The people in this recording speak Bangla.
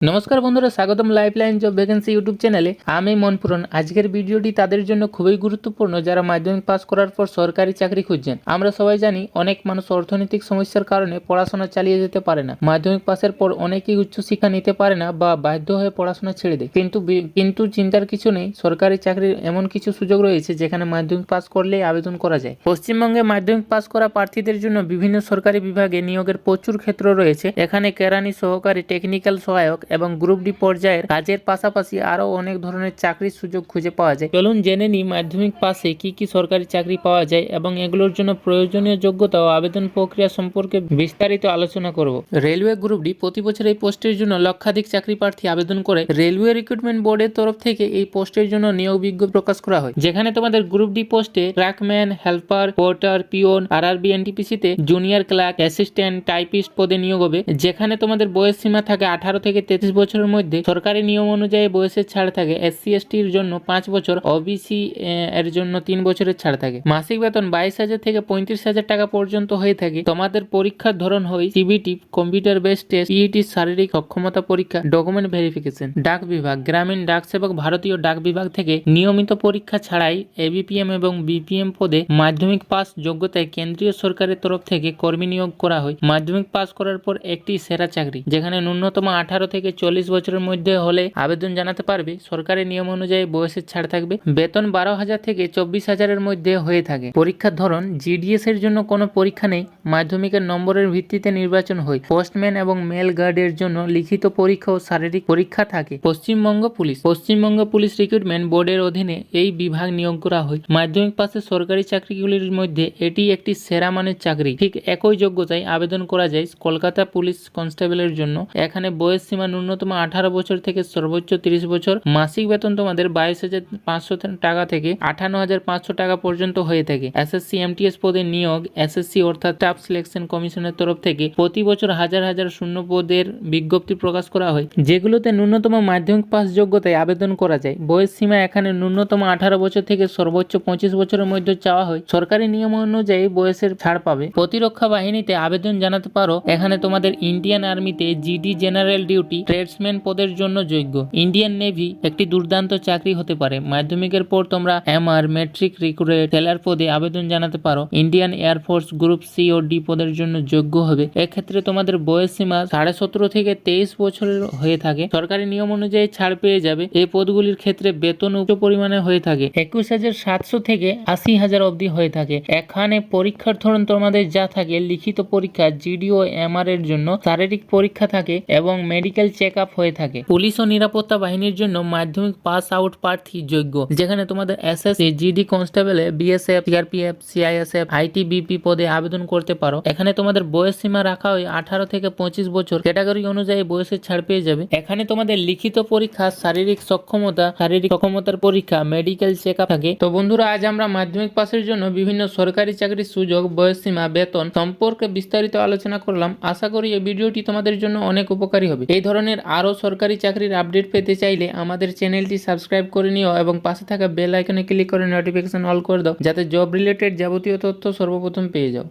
নমস্কার বন্ধুরা, স্বাগতম life line job vacancy YouTube চ্যানেলে আমি মনপুরন আজকের ভিডিওটি তাদের জন্য খুবই গুরুত্বপূর্ণ যারা মাধ্যমিক পাস করার পর সরকারি চাকরি খুঁজছেন। আমরা সবাই জানি অনেক মানুষ অর্থনৈতিক সমস্যার কারণে পড়াশোনা চালিয়ে যেতে পারে না। মাধ্যমিক পাসের পর অনেকেই উচ্চশিক্ষা নিতে পারে না বা বাধ্য হয়ে পড়াশোনা ছেড়ে দেয়। কিন্তু কিন্তু চিন্তার কিছু নেই। সরকারি চাকরির এমন কিছু সুযোগ রয়েছে যেখানে মাধ্যমিক পাস করলেই আবেদন করা যায়। পশ্চিমবঙ্গে মাধ্যমিক পাস করা প্রার্থীদের জন্য বিভিন্ন সরকারি বিভাগে নিয়োগের প্রচুর ক্ষেত্র রয়েছে। এখানে কেরানি সহকারী টেকনিক্যাল সহায়ক এবং গ্রুপ ডি পর্যায়ের কাজের পাশাপাশি আরও অনেক ধরনের চাকরির সুযোগ খুঁজে পাওয়া যায়। চলুন জেনে নিই মাধ্যমিক পাশে কি কি সরকারি চাকরি পাওয়া যায় এবং এগুলোর জন্য প্রয়োজনীয় যোগ্যতা ও আবেদন প্রক্রিয়া সম্পর্কে বিস্তারিত আলোচনা করব। রেলওয়ে গ্রুপ ডি প্রতি বছর এই পোস্টের জন্য লক্ষাধিক চাকরি প্রার্থী আবেদন করে রেলওয়ে রিক্রুটমেন্ট বোর্ডের তরফ থেকে এই পোস্টের জন্য নিয়োগ বিজ্ঞপ্তি প্রকাশ করা হয়। যেখানে তোমাদের গ্রুপ ডি পোস্টে ট্র্যাকম্যান হেল্পার পোর্টার পিওন আর আরবি এনটিপিসিতে জুনিয়র ক্লার্ক, অ্যাসিস্ট্যান্ট, টাইপিস্ট পদে নিয়োগ হবে। যেখানে তোমাদের বয়স সীমা থাকে আঠারো থেকে তেত্রিশ বছরের মধ্যে সরকারি নিয়ম অনুযায়ী বয়সের ছাড় থাকে। এসসি এসটির জন্য পাঁচ বছর, ওবিসি এর জন্য তিন বছরের ছাড় থাকে। মাসিক বেতন বাইশ হাজার থেকে পঁয়ত্রিশ হাজার টাকা পর্যন্ত হয়ে থাকে। তোমাদের পরীক্ষার ধরন হয় সিবিটি কম্পিউটার বেস টেস্ট ইইটি শারীরিক অক্ষমতা পরীক্ষা ডকুমেন্ট ভেরিফিকেশন ডাক বিভাগ, গ্রামীণ ডাক সেবক ভারতীয় ডাক বিভাগ থেকে নিয়মিত পরীক্ষা ছাড়াই এবিপিএম এবং বিপিএম পদে মাধ্যমিক পাস যোগ্যতায় কেন্দ্রীয় সরকারের তরফ থেকে কর্মী নিয়োগ করা হয়। মাধ্যমিক পাস করার পর একটি সেরা চাকরি, যেখানে ন্যূনতম আঠারো থেকে চল্লিশ বছরের মধ্যে হলে আবেদন জানাতে পারবে। সরকারি নিয়ম অনুযায়ী বয়সের ছাড় থাকবে। বেতন বারো হাজার থেকে চব্বিশ হাজারের মধ্যে হয়ে থাকে। পরীক্ষার ধরন জিডিএস এর জন্য কোনো পরীক্ষা নেই। মাধ্যমিকের নম্বরের ভিত্তিতে নির্বাচন হয়। পোস্টম্যান এবং মেল গার্ডের জন্য লিখিত পরীক্ষা ও শারীরিক পরীক্ষা থাকে। Paschimbanga police. Paschimbanga police recruitment বোর্ডের অধীনে এই বিভাগ নিয়োগ করা হয়। মাধ্যমিক পাশে সরকারি চাকরিগুলির মধ্যে এটি একটি সেরা মানের চাকরি। ঠিক একই যোগ্যতায় আবেদন করা যায় কলকাতা পুলিশ কনস্টেবলের জন্য। এখানে বয়স সীমা ন্যূনতম আঠারো বছর থেকে সর্বোচ্চ তিরিশ বছর। মাসিক বেতন তোমাদের বাইশ হাজার পাঁচশো টাকা থেকে আঠান্ন হাজার পাঁচশো টাকা পর্যন্ত হয়ে থাকে। এসএসসি এমটিএস পদে নিয়োগ, এসএসসি অর্থাৎ স্টাফ সিলেকশন কমিশনের তরফ থেকে প্রতি বছর হাজার হাজার শূন্য পদের বিজ্ঞপ্তি প্রকাশ করা হয়, যেগুলোতে ন্যূনতম মাধ্যমিক পাস যোগ্যতায় আবেদন করা যায়। বয়স সীমা এখানে ন্যূনতম আঠারো বছর থেকে সর্বোচ্চ পঁচিশ বছরের মধ্যে চাওয়া হয়। সরকারি নিয়ম অনুযায়ী বয়সের ছাড় পাবে। প্রতিরক্ষা বাহিনীতে আবেদন জানাতে পারো। এখানে তোমাদের ইন্ডিয়ান আর্মিতে জিডি জেনারেল ডিউটি ট্রেডসম্যান পদের জন্য যোগ্য। ইন্ডিয়ান নেভি একটি দুর্দান্ত চাকরি হতে পারে। মাধ্যমিকের পর তোমরা এমআর মেট্রিক রিক্রুটেড টেলার পদে আবেদন জানাতে পারো। Indian air force group C ও ডি পদের জন্য যোগ্য হবে। এক্ষেত্রে তোমাদের বয়স সীমা সাড়ে সতেরো থেকে তেইশ বছরের হয়ে থাকে। সরকারি নিয়ম অনুযায়ী ছাড় পেয়ে যাবে। এই পদগুলির ক্ষেত্রে বেতন উচ্চ পরিমাণে হয়ে থাকে। একুশ হাজার সাতশো থেকে আশি হাজার অবধি হয়ে থাকে। এখানে পরীক্ষার ধরন তোমাদের যা থাকে, লিখিত পরীক্ষা জিডিও এমআর এর জন্য শারীরিক পরীক্ষা থাকে এবং মেডিকেল চেক আপ হয়ে থাকে। পুলিশ ও নিরাপত্তা বাহিনীর জন্য মাধ্যমিক পাস আউট প্রার্থী যোগ্য, যেখানে তোমাদের এস এসএসসি জিডি কনস্টেবলে বিএসএফ সিআরপিএফ সিআইএসএফ আইটিবিপি পদে আবেদন করতে পারো। এখানে তোমাদের বয়স সীমা রাখা হয় আঠারো থেকে পঁচিশ বছর। ক্যাটাগরি অনুযায়ী বয়সের ছাড় পেয়ে যাবে। এখানে তোমাদের লিখিত পরীক্ষা, শারীরিক সক্ষমতা, শারীরিক সক্ষমতার পরীক্ষা মেডিকেল চেক আপ থাকে। তো বন্ধুরা, আজ আমরা মাধ্যমিক পাসের জন্য বিভিন্ন সরকারি চাকরির সুযোগ, বয়স সীমা, বেতন সম্পর্কে বিস্তারিত আলোচনা করলাম। আশা করি এই ভিডিওটি তোমাদের জন্য অনেক উপকারী হবে। এই ধরনের আরও সরকারি চাকরির আপডেট পেতে চাইলে আমাদের চ্যানেলটি সাবস্ক্রাইব করে নিও এবং পাশে থাকা বেল আইকনে ক্লিক করে নোটিফিকেশন অল করে দাও, যাতে জব রিলেটেড যাবতীয় তথ্য সর্বপ্রথম পেয়ে যাও।